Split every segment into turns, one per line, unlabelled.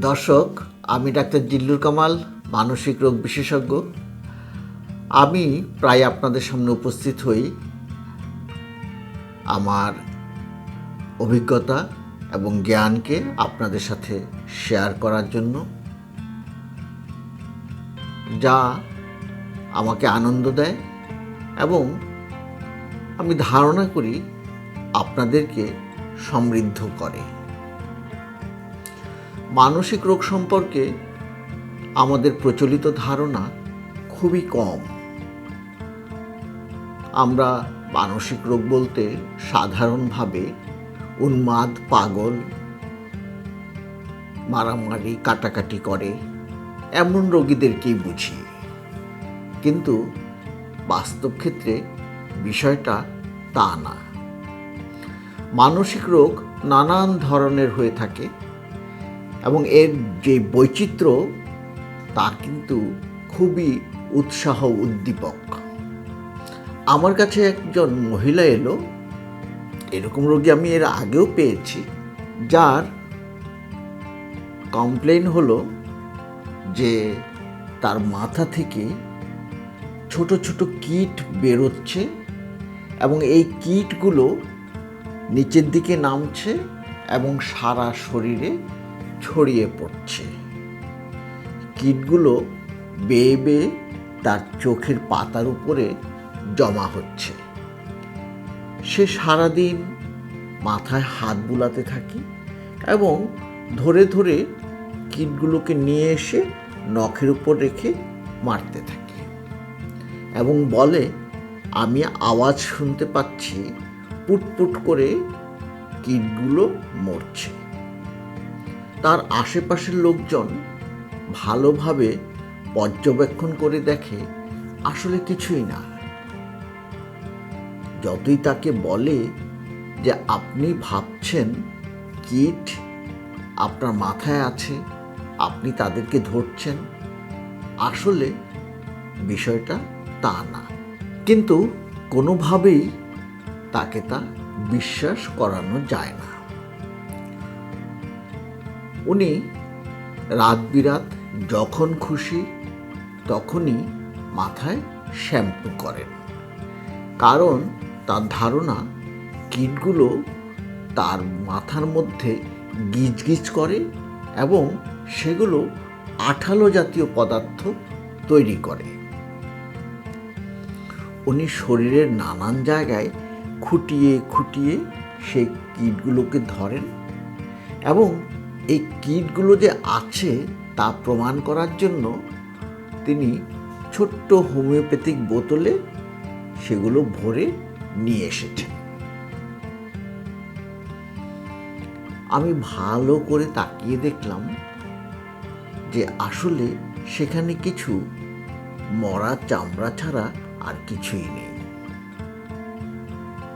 দর্শক, আমি ডাক্তার জিল্লুর কামাল, মানসিক রোগ বিশেষজ্ঞ। আমি প্রায় আপনাদের সামনে উপস্থিত হই আমার অভিজ্ঞতা এবং জ্ঞানকে আপনাদের সাথে শেয়ার করার জন্য, যা আমাকে আনন্দ দেয় এবং আমি ধারণা করি আপনাদেরকে সমৃদ্ধ করে। মানসিক রোগ সম্পর্কে আমাদের প্রচলিত ধারণা খুবই কম। আমরা মানসিক রোগ বলতে সাধারণভাবে উন্মাদ, পাগল, মারামারি, কাটাকাটি করে, এমন রোগীদেরকেই বুঝি। কিন্তু বাস্তব ক্ষেত্রে বিষয়টা তা না। মানসিক রোগ নানান ধরনের হয়ে থাকে। এবং এর যে বৈচিত্র্য তা কিন্তু খুবই উৎসাহ উদ্দীপক। আমার কাছে একজন মহিলা এলো, এরকম রোগী আমি এর আগেও পেয়েছি, যার কমপ্লেন হলো যে তার মাথা থেকে ছোট ছোট কীট বেরোচ্ছে এবং এই কীটগুলো নিচের দিকে নামছে এবং সারা শরীরে ছড়িয়ে পড়ছে। কীটগুলো বেয়ে বেয়ে তার চোখের পাতার উপরে জমা হচ্ছে। সে সারাদিন মাথায় হাত বুলাতে থাকে এবং ধরে ধরে কীটগুলোকে নিয়ে এসে নখের উপর রেখে মারতে থাকে এবং বলে, আমি আওয়াজ শুনতে পাচ্ছি, পুটপুট করে কীটগুলো মরছে। তার আশেপাশের লোকজন ভালোভাবে পর্যবেক্ষণ করে দেখে আসলে কিছুই না। যতই তাকে বলে যে আপনি ভাবছেন কীট আপনার মাথায় আছে, আপনি তাদেরকে ধরছেন, আসলে বিষয়টা তা না। কিন্তু কোনোভাবেই তাকে তা বিশ্বাস করানো যায় না। উনি রাত বিরাত যখন খুশি তখনই মাথায় শ্যাম্পু করেন। কারণ তার ধারণা, কীটগুলো তার মাথার মধ্যে গিজগিজ করে এবং সেগুলো আঠালো জাতীয় পদার্থ তৈরি করে। উনি শরীরের নানান জায়গায় খুঁটিয়ে খুঁটিয়ে সেই কীটগুলোকে ধরেন এবং এই কীটগুলো যে আছে তা প্রমাণ করার জন্য তিনি ছোট্ট হোমিওপ্যাথিক বোতলে সেগুলো ভরে নিয়ে এসেছেন। আমি ভালো করে তাকিয়ে দেখলাম যে আসলে সেখানে কিছু মরা চামড়া ছাড়া আর কিছুই নেই।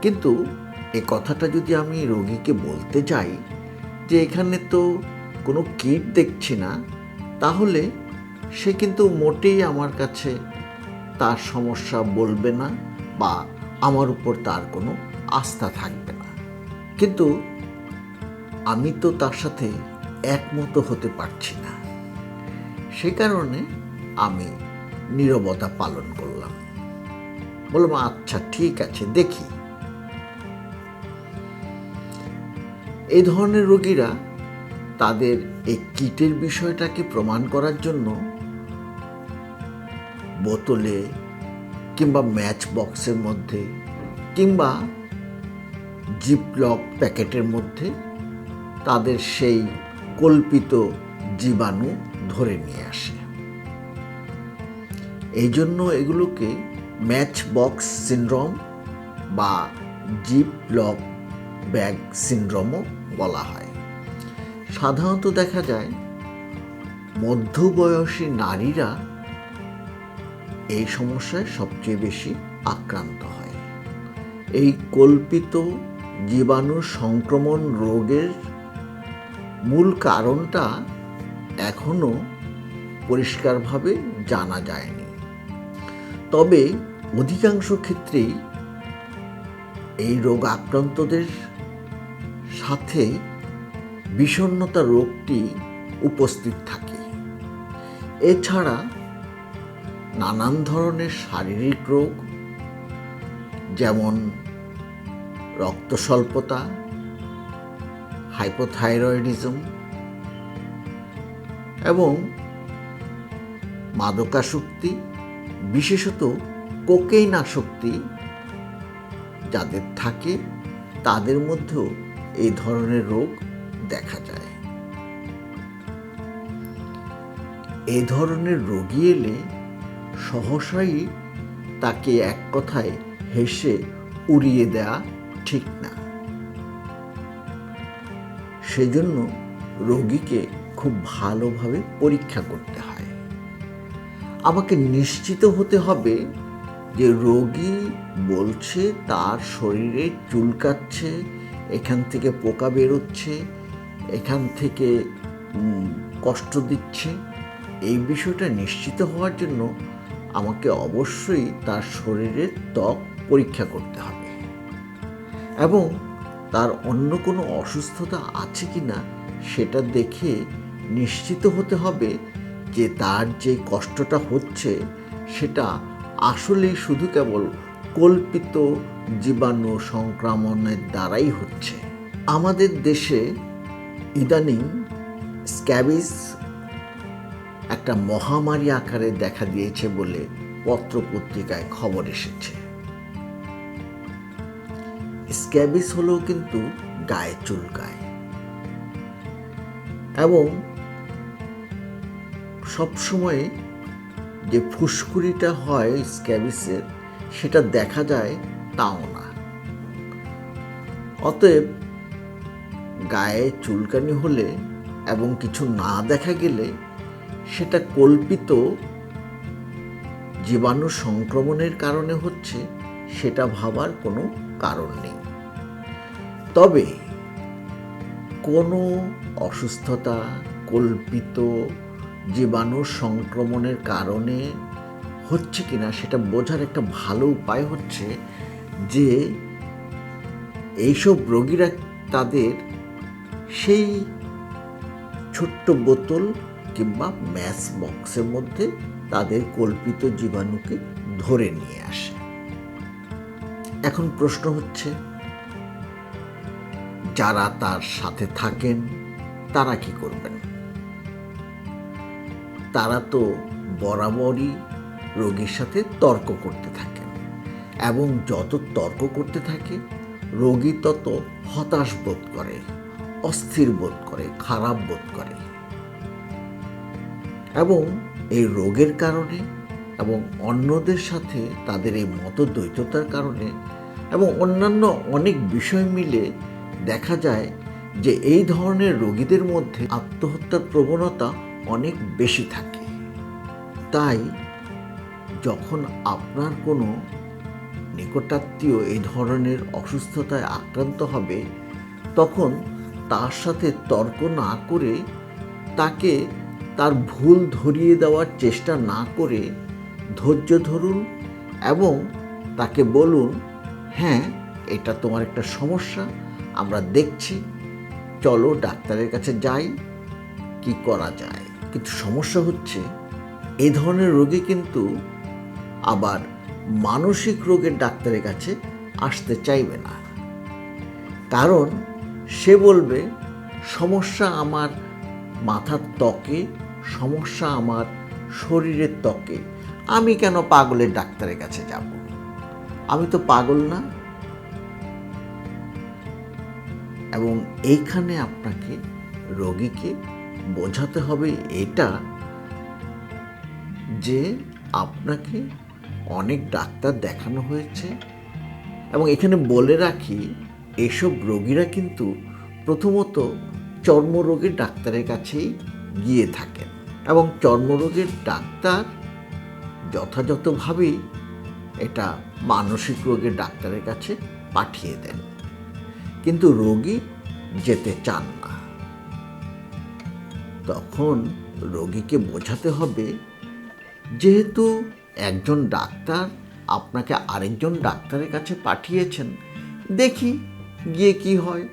কিন্তু এ কথাটা যদি আমি রোগীকে বলতে যাই যে এখানে তো কোনো কিট দেখছি না, তাহলে সে কিন্তু মোটেই আমার কাছে তার সমস্যা বলবে না বা আমার উপর তার কোনো আস্থা থাকবে না। কিন্তু আমি তো তার সাথে একমত হতে পারছি না। সে কারণে আমি নীরবতা পালন করলাম। বললাম আচ্ছা ঠিক আছে, দেখি। এই ধরনের রোগীরা তাদের এই কিটের বিষয়টাকে প্রমাণ করার জন্য বোতলে কিংবা ম্যাচ বক্সের মধ্যে কিংবা জিপলক প্যাকেটের মধ্যে তাদের সেই কল্পিত জীবাণু ধরে নিয়ে আসে। এই জন্য এগুলোকে ম্যাচ বক্স সিনড্রোম বা জিপ লক ব্যাগ সিনড্রোমও বলা হয়। সাধারণত দেখা যায়, মধ্যবয়সী নারীরা এই সমস্যায় সবচেয়ে বেশি আক্রান্ত হয়। এই কল্পিত জীবাণু সংক্রমণ রোগের মূল কারণটা এখনও পরিষ্কারভাবে জানা যায়নি। তবে অধিকাংশ ক্ষেত্রেই এই রোগ আক্রান্তদের সাথে বিষণ্ণতা রোগটি উপস্থিত থাকে। এছাড়া নানান ধরনের শারীরিক রোগ, যেমন রক্ত স্বল্পতা হাইপোথাইরয়েডিজম এবং মাদকাসক্তি, বিশেষত কোকেইন আসক্তি যাদের থাকে তাদের মধ্যেও এই ধরনের রোগ দেখা যায়। এই ধরনের রোগী এলে সহসাই তাকে এক কথায় হেসে উড়িয়ে দেয়া ঠিক না। সেজন্য রোগীকে খুব ভালোভাবে পরীক্ষা করতে হয়। আমাকে নিশ্চিত হতে হবে যে রোগী বলছে তার শরীরে চুলকাচ্ছে এখান থেকে পোকা বেরোচ্ছে, এখান থেকে কষ্ট দিচ্ছে। এই বিষয়টা নিশ্চিত হওয়ার জন্য আমাকে অবশ্যই তার শরীরের ত্বক পরীক্ষা করতে হবে। এবং তার অন্য কোনো অসুস্থতা আছে কি না সেটা দেখে নিশ্চিত হতে হবে যে তার যে কষ্টটা হচ্ছে সেটা আসলেই শুধু কেবল কল্পিত জীবাণু সংক্রমণের দ্বারাই হচ্ছে। আমাদের দেশে ইদানিং স্ক্যাবিস একটা মহামারী আকারে দেখা দিয়েছে বলে পত্রপত্রিকায় খবর এসেছে। স্ক্যাবিস হলেও কিন্তু গায়ে চুলকায়। এবং সবসময় যে ফুসকুড়িটা হয় স্ক্যাবিসের সেটা দেখা যায় তাও না। অতএব গায়ে চুলকানি হলে এবং কিছু না দেখা গেলে সেটা কল্পিত জীবাণু সংক্রমণের কারণে হচ্ছে সেটা ভাবার কোনো কারণ নেই। তবে কোনো অসুস্থতা, কল্পিত জীবাণু সংক্রমণের কারণে হচ্ছে কিনা সেটা বোঝার একটা ভালো উপায় হচ্ছে যে এইসব রোগীরা তাদের সেই ছোট্ট বোতল কিংবা ম্যাচ বক্সের মধ্যে তাদের কল্পিত জীবাণুকে ধরে নিয়ে আসে। এখন প্রশ্ন হচ্ছে, যারা তার সাথে থাকেন, তারা কি করবেন? তারা তো বরাবরই রোগীর সাথে তর্ক করতে থাকেন। এবং যত তর্ক করতে থাকে, রোগী তত হতাশ বোধ করে, অস্থির বোধ করে, খারাপ বোধ করে। এবং এই রোগের কারণে এবং অন্যদের সাথে তাদের এই মতদ্বৈততার কারণে এবং অন্যান্য অনেক বিষয় মিলে দেখা যায় যে এই ধরনের রোগীদের মধ্যে আত্মহত্যার প্রবণতা অনেক বেশি থাকে। তাই যখন আপনার কোনো নিকটাত্মীয় এই ধরনের অসুস্থতায় আক্রান্ত হবে, তখন তার সাথে তর্ক না করে তাকে তার ভুল ধরিয়ে দেওয়ার চেষ্টা না করে ধৈর্য ধরুন এবং তাকে বলুন হ্যাঁ এটা তোমার একটা সমস্যা, আমরা দেখছি, চলো ডাক্তারের কাছে যাই, কি করা যায়? কিন্তু সমস্যা হচ্ছে এই ধরনের রোগী কিন্তু আবার মানসিক রোগের ডাক্তারের কাছে আসতে চাইবে না। কারণ সে বলবে, সমস্যা আমার মাথার ত্বকে, সমস্যা আমার শরীরের ত্বকে। আমি কেন পাগলের ডাক্তারের কাছে যাব? আমি তো পাগল না। এবং এইখানে আপনাকে রোগীকে বোঝাতে হবে এটা যে আপনাকে অনেক ডাক্তার দেখানো হয়েছে। এবং এখানে বলে রাখি, এসব রোগীরা কিন্তু প্রথমত চর্মরোগের ডাক্তারের কাছেই গিয়ে থাকেন। এবং চর্মরোগের ডাক্তার যথাযথভাবেই এটা মানসিক রোগের ডাক্তারের কাছে পাঠিয়ে দেন। কিন্তু রোগী যেতে চান না। তখন রোগীকে বোঝাতে হবে, যেহেতু একজন ডাক্তার আপনাকে আরেকজন ডাক্তারের কাছে পাঠিয়েছেন। দেখি গিয়ে কি হয়।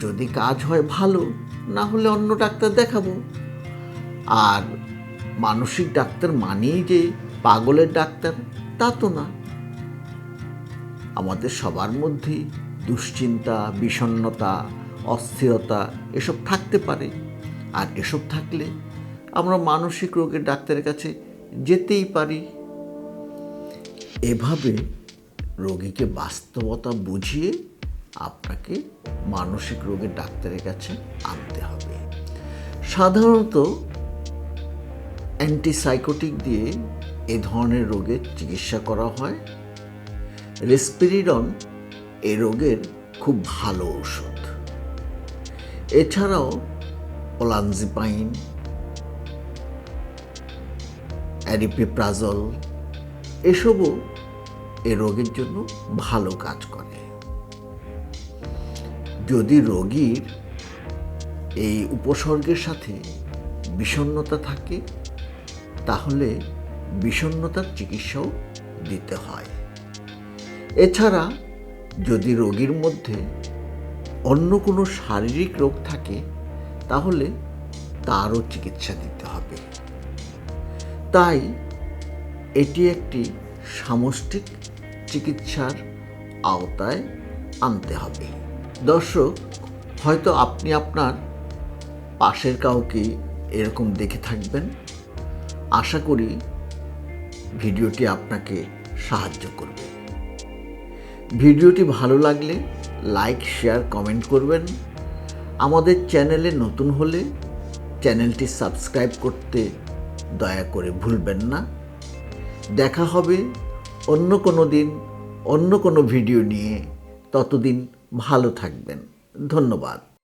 যদি কাজ হয় ভালো, না হলে অন্য ডাক্তার দেখাবো। আর মানসিক ডাক্তার মানেই যে পাগলের ডাক্তার, তা তো না। আমাদের সবার মধ্যেই দুশ্চিন্তা, বিষণ্ণতা, অস্থিরতা এসব থাকতে পারে। আর এসব থাকলে আমরা মানসিক রোগের ডাক্তারের কাছে যেতেই পারি। এভাবে রোগীকে বাস্তবতা বুঝিয়ে আপনাকে মানসিক রোগের ডাক্তারের কাছে আনতে হবে। সাধারণত অ্যান্টিসাইকোটিক দিয়ে এ ধরনের রোগের চিকিৎসা করা হয়। রেসপিরিডন এ রোগের খুব ভালো ওষুধ এছাড়াও ওলানজিপাইন অ্যারিপিপ্রাজল এসবও এ রোগের জন্য ভালো কাজ করে। যদি রোগীর এই উপসর্গের সাথে বিষণ্ণতা থাকে, তাহলে বিষণ্ণতার চিকিৎসাও দিতে হয়। এছাড়া যদি রোগীর মধ্যে অন্য কোনো শারীরিক রোগ থাকে, তাহলে তারও চিকিৎসা দিতে হবে। তাই এটি একটি সামষ্টিক চিকিৎসার আওতায় আনতে হবে। দর্শক, হয়তো আপনি আপনার পাশের কাউকে এরকম দেখে থাকবেন। আশা করি ভিডিওটি আপনাকে সাহায্য করবে। ভিডিওটি ভালো লাগলে লাইক, শেয়ার, কমেন্ট করবেন। আমাদের চ্যানেলে নতুন হলে চ্যানেলটি সাবস্ক্রাইব করতে দয়া করে ভুলবেন না। দেখা হবে অন্য কোনো দিন, অন্য কোনো ভিডিও নিয়ে। ততদিন ভালো থাকবেন। ধন্যবাদ।